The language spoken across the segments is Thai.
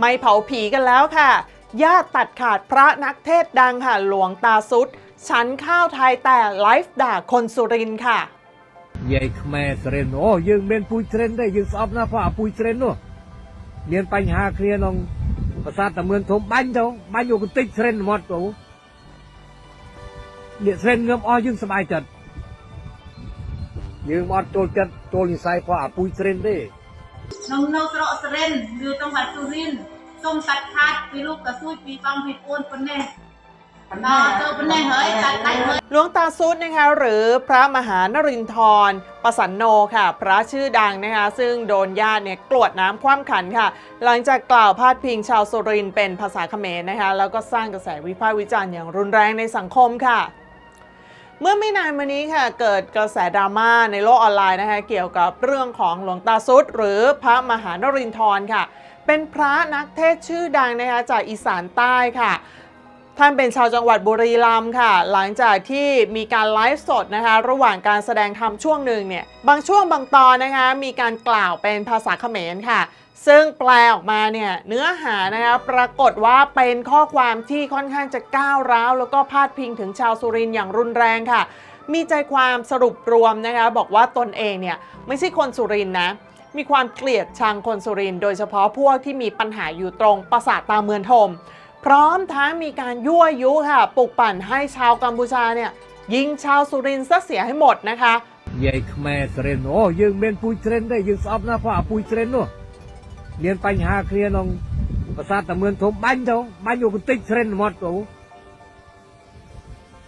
ไม่เผาผีกันแล้วค่ะญาติตัดขาดพระนักเทศดังค่ะหลวงตาสุดฉันข้าวไทยแต่ไลฟ์ด่าคนสุรินค่ะยายแม่เทรนโอ้ยังเป็นปุยเทรนได้ยังสอบนะพ่อปุยเทรนเนาะเรียนปัญหาเคลียร์นองภาษาตะเมือนทมบ้านเจ้าบ้านอยู่กับติ๊กเทรนหมดตัวเนี่ยเทรนเงื่อมอ้อยังสบายจัดยังมอดโจลจัดโจลนิสัยพ่อปุยเทรนได้ นงนงสระสเรนดูจังหวัดสุรินทร์ส้มตัดขาดปีลูกกระซุยปีฟังผิดโอนคนแน่หลวงตาซุดนะคะหรือพระมหานรินทร์ประสันโนค่ะ พระชื่อดังนะคะ ซึ่งโดนญาติเนี่ยกรวดน้ำคว่ำขันค่ะ หลังจากกล่าวพาดพิงชาวสุรินเป็นภาษาเขมรนะคะ แล้วก็สร้างกระแสวิพากษ์วิจารณ์อย่างรุนแรงในสังคมค่ะ เมื่อไม่นานมานี้ค่ะเกิดกระแสดราม่าในโลกออนไลน์นะคะเกี่ยวกับเรื่องของหลวงตาซุดหรือพระมหานรินทร์ค่ะ เป็นพระนักเทศชื่อดังนะคะจากอีสานใต้ค่ะ ท่านเป็นชาวจังหวัดบุรีรัมย์ค่ะ หลังจากที่มีการไลฟ์สดนะคะ ระหว่างการแสดงธรรมช่วงหนึ่งเนี่ย บางช่วงบางตอนนะคะ มีการกล่าวเป็นภาษาเขมรค่ะ ซึ่งแปลออกมาเนี่ยเนื้อหานะคะปรากฏว่าเป็นข้อความที่ค่อนข้างจะก้าวร้าว แล้วก็พาดพิงถึงชาวสุรินทร์อย่างรุนแรงค่ะ มีใจความสรุปรวมนะคะบอกว่าตนเองเนี่ยไม่ใช่คนสุรินทร์นะมีความเกลียดชังคนสุรินทร์โดยเฉพาะพวกที่มีปัญหาอยู่ตรงปราสาทตาเมืองทม พร้อมทั้งมีการยั่วยุค่ะปลุกปั่นให้ชาวกัมพูชาเนี่ยยิงชาวสุรินทร์ซะเสียให้หมดนะคะยายแม่เทรนโอยิงเมนปุยเทรนได้ยิงสอบนะพ่อปุยเทรนเนาะเรียนปัญหาเคลียร์นองประสาตะเมืองทมบันเจ้าบันอยู่กันติดเทรนหมดตัว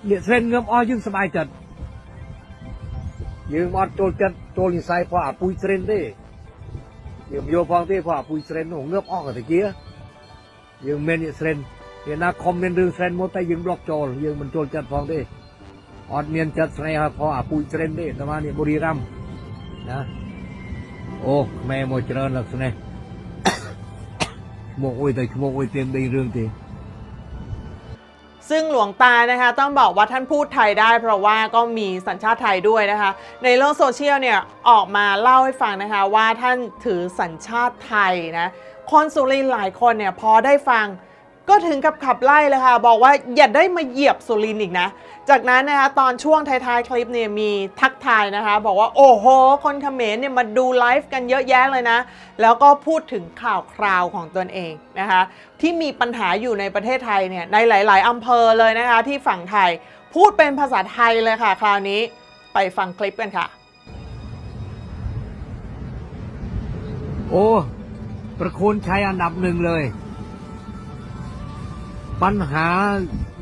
เนี่ยเทรนเงือบอ้อยิงสบายจัดยิงมอดโจลจัดโจลใส่พ่อปุยเทรนได้ยิงโยฟองที่พ่อปุยเทรนเงือบอ้อกันตะเกียร์ យើងមាននេះសរិនពេលណាខំមានរឿងសរិនមកតែយើងប្លុកចូលយើងមិនចូលចិត្តផងទេ អត់មានចិត្តស្នេហាផងអាពូជត្រេនទេតែមកនេះបុរីរ័មណាអូខ្មែរមកច្រើនលក្ខណៈឈ្មោះអុយតែឈ្មោះអុយទៀមដីរឿងទេ ซึ่งหลวงตานะคะต้องบอกว่าท่านพูดไทยได้ เพราะว่าก็มีสัญชาติไทยด้วยนะคะ ในโลกโซเชียลเนี่ยออกมาเล่าให้ฟังนะคะว่าท่านถือสัญชาติไทยนะ คนสุรินทร์หลายคนเนี่ยพอได้ฟัง ก็ถึงกับขับไล่เลยค่ะ บอกว่าอย่าได้มาเหยียบสุรินทร์อีกนะ จากนั้นนะคะตอนช่วงท้ายๆคลิปเนี่ยมีทักทายนะคะ บอกว่าโอ้โห คนเขมรเนี่ยมาดูไลฟ์กันเยอะแยะเลยนะ แล้วก็พูดถึงข่าวคราวของตนเองนะคะ ที่มีปัญหาอยู่ในประเทศไทยเนี่ยในหลาย ๆอำเภอเลยนะคะ ที่ฝั่งไทยพูดเป็นภาษาไทยเลยค่ะ คราวนี้ไปฟังคลิปกันค่ะ โอ้ ประโคนชัยอันดับหนึ่งเลย ปัญหา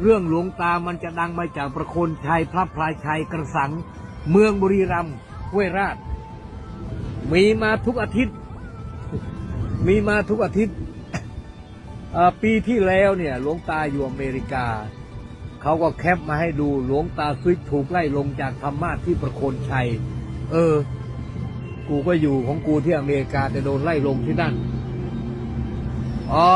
เรื่องหลวงตามันจะดังมาจากประโคนชัยพระพลายชัยกระสัง เมืองบุรีรัมย์ห้วยราช มีมาทุกอาทิตย์ มีมาทุกอาทิตย์ปีที่แล้วเนี่ย หลวงตาอยู่อเมริกา เขาก็แคปมาให้ดูหลวงตาซุยถูกไล่ลงจากธรรมาสน์ที่ประโคนชัย เออ กูก็อยู่ของกูที่อเมริกาแต่โดนไล่ลงที่นั่น อ๋อ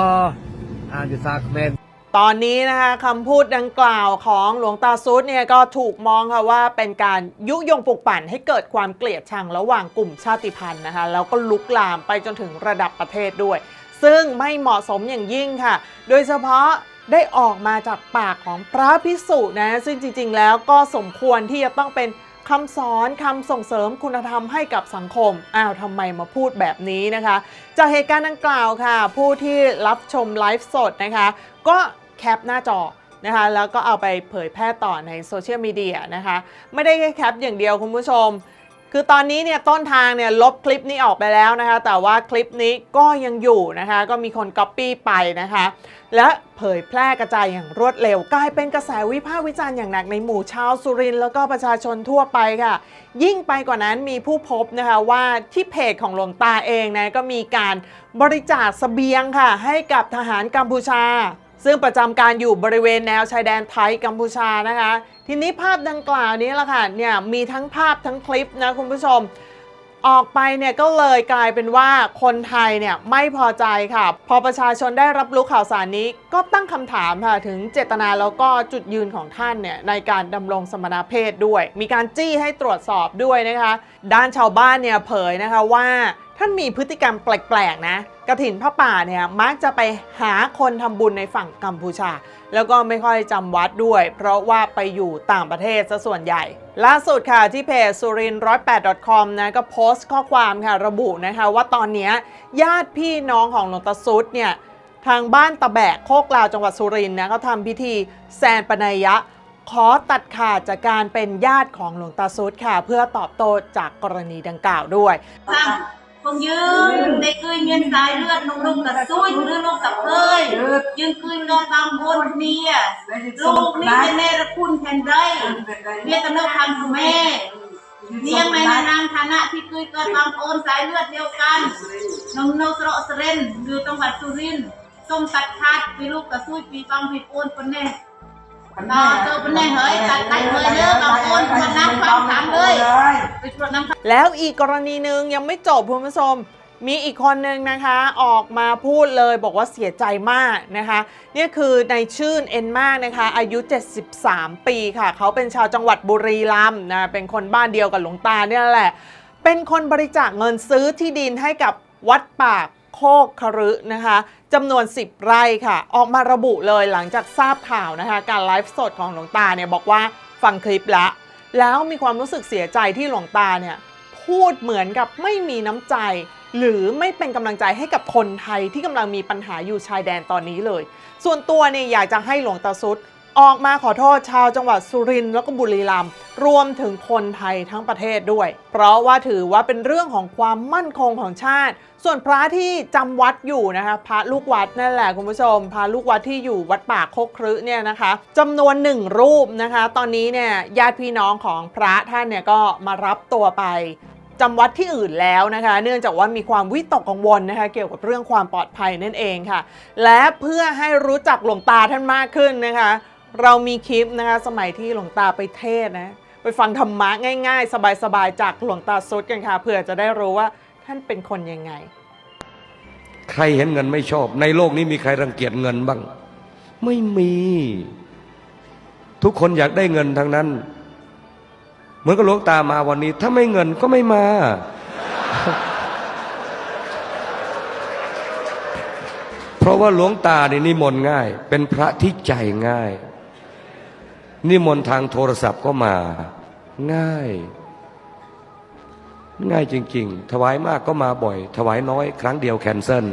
อ่านจะซากแมนตอนนี้นะคะคำพูดดังกล่าวของหลวงตาซุดเนี่ยก็ถูกมองค่ะว่าเป็นการยุยงปลุกปั่นให้เกิดความเกลียดชังระหว่างกลุ่มชาติพันธุ์นะคะแล้วก็ลุกลามไปจนถึงระดับประเทศด้วย ซึ่งไม่เหมาะสมอย่างยิ่งค่ะ โดยเฉพาะได้ออกมาจากปากของพระพิสุนะซึ่งจริงๆแล้วก็สมควรที่จะต้องเป็น คำสอนคำส่งเสริมคุณธรรมให้กับสังคม อ้าวทำไมมาพูดแบบนี้นะคะ จากเหตุการณ์ดังกล่าวค่ะ ผู้ที่รับชมไลฟ์สดนะคะ ก็แคปหน้าจอนะคะแล้วก็เอาไปเผยแพร่ต่อในโซเชียลมีเดียนะคะ ไม่ได้แค่แคปอย่างเดียวคุณผู้ชม คือตอนนี้เนี่ยต้นทางเนี่ยลบคลิปนี้ออกไปแล้วนะคะ แต่ว่าคลิปนี้ก็ยังอยู่นะคะ ก็มีคนก๊อปปี้ไปนะคะ และเผยแพร่กระจายอย่างรวดเร็ว กลายเป็นกระแสวิพากษ์วิจารณ์อย่างหนักในหมู่ชาวสุรินทร์แล้วก็ประชาชนทั่วไปค่ะ ยิ่งไปกว่านั้นมีผู้พบนะคะว่าที่เพจของหลวงตาเองนะก็มีการบริจาคสเสบียงค่ะ ให้กับทหารกัมพูชา ซึ่งประจำการอยู่บริเวณแนวชายแดนไทยกัมพูชานะคะ ทีนี้ภาพดังกล่าวนี้แหละค่ะเนี่ยมีทั้งภาพทั้งคลิปนะคุณผู้ชม ออกไปเนี่ยก็เลยกลายเป็นว่าคนไทยเนี่ยไม่พอใจค่ะ พอประชาชนได้รับรู้ข่าวสารนี้ก็ตั้งคำถามค่ะถึงเจตนาแล้วก็จุดยืนของท่านเนี่ยในการดำรงสมณเพศด้วย มีการจี้ให้ตรวจสอบด้วยนะคะ ด้านชาวบ้านเนี่ยเผยนะคะว่าท่านมีพฤติกรรมแปลกๆนะกระถินพระป่าเนี่ยมักจะไปหาคนทำบุญในฝั่งกัมพูชา แล้วก็ไม่ค่อยจำวัดด้วย เพราะว่าไปอยู่ต่างประเทศซะส่วนใหญ่ ล่าสุดค่ะที่เพจสุรินร้อยแปด .com นะก็โพสต์ข้อความค่ะระบุนะคะว่าตอนนี้ญาติพี่น้องของหลวงตาซุดเนี่ยทางบ้านตะแบกโคกลาวจังหวัดสุรินนะเขาทำพิธีแซนปนัยยะ ขอตัดขาดจากการเป็นญาติของหลวงตาซุดค่ะ เพื่อตอบโต้จากกรณีดังกล่าวด้วย คงยืนได้เคยเงินสายเลือดลงลงกับซุยเลือดลงกับเอ้ยยืนคืนนอนบางบนเมียลูกมีแต่แม่ระคุณแทนได้เมียตะเลิกทำคุณแม่เนียงไม่นานางฐานะที่เคยเกิดบางโอนสายเลือดเดียวกันน้องโนสระเสรนอยู่จังหวัดสุรินทร์ส้มตัดขาดไปีลูกกับซุยปีฟังผิดโอนคนแน่ อ่าตัวเป็นไงเฮ้ยตัดไตเหยเด้อบางคนมันน้ำความสามเลยไปตวจน้ำคแล้วอีกกรณีหนึ่งยังไม่จบคุณผู้ชมมีอีกคนหนึ่งนะคะออกมาพูดเลยบอกว่าเสียใจมากนะคะนี่คือในชื่นเอ็นมากนะคะ อายุ 73 ปีค่ะ เขาเป็นชาวจังหวัดบุรีรัมย์นะเป็นคนบ้านเดียวกับหลวงตาเนี่ยแหละ เป็นคนบริจาคเงินซื้อที่ดินให้กับวัดปาก โคกครึนะคะจำนวน 10 ไร่ค่ะ ออกมาระบุเลยหลังจากทราบข่าวนะคะการไลฟ์สดของหลวงตาเนี่ยบอกว่าฟังคลิปละ แล้วมีความรู้สึกเสียใจที่หลวงตาเนี่ยพูดเหมือนกับไม่มีน้ำใจ หรือไม่เป็นกำลังใจให้กับคนไทยที่กำลังมีปัญหาอยู่ชายแดนตอนนี้เลย ส่วนตัวเนี่ยอยากจะให้หลวงตาซุด ออกมาขอโทษชาวจังหวัดสุรินทร์แล้วก็บุรีรัมย์รวมถึงคนไทยทั้งประเทศด้วย เพราะว่าถือว่าเป็นเรื่องของความมั่นคงของชาติ ส่วนพระที่จำวัดอยู่นะคะพระลูกวัดนั่นแหละคุณผู้ชมพระลูกวัดที่อยู่วัดป่าโคกครึเนี่ยนะคะจำนวนหนึ่งรูปนะคะ ตอนนี้เนี่ยญาติพี่น้องของพระท่านเนี่ยก็มารับตัวไปจำวัดที่อื่นแล้วนะคะ เนื่องจากว่ามีความวิตกกังวลนะคะ เกี่ยวกับเรื่องความปลอดภัยนั่นเองค่ะ และเพื่อให้รู้จักหลวงตาท่านมากขึ้นนะคะ เรามีคลิปนะคะสมัยที่หลวงตาไปเทศนะ ไปฟังธรรมะง่าย ๆ สบายๆ จากหลวงตาซุดกันค่ะเพื่อจะได้รู้ว่าท่านเป็นคนยังไง ใครเห็นเงินไม่ชอบ ในโลกนี้มีใครรังเกียจเงินบ้าง ไม่มี ทุกคนอยากได้เงินทั้งนั้น เหมือนกับหลวงตามาวันนี้ ถ้าไม่เงินก็ไม่มาเพราะว่าหลวงตาเนี่ยนิมนต์ง่าย เป็นพระที่ใจง่าย นิมนต์ทางโทรศัพท์ก็มา ง่าย ง่ายจริง ๆ ถวายมากก็มาบ่อย ถวายน้อย ครั้งเดียวแคนเซิล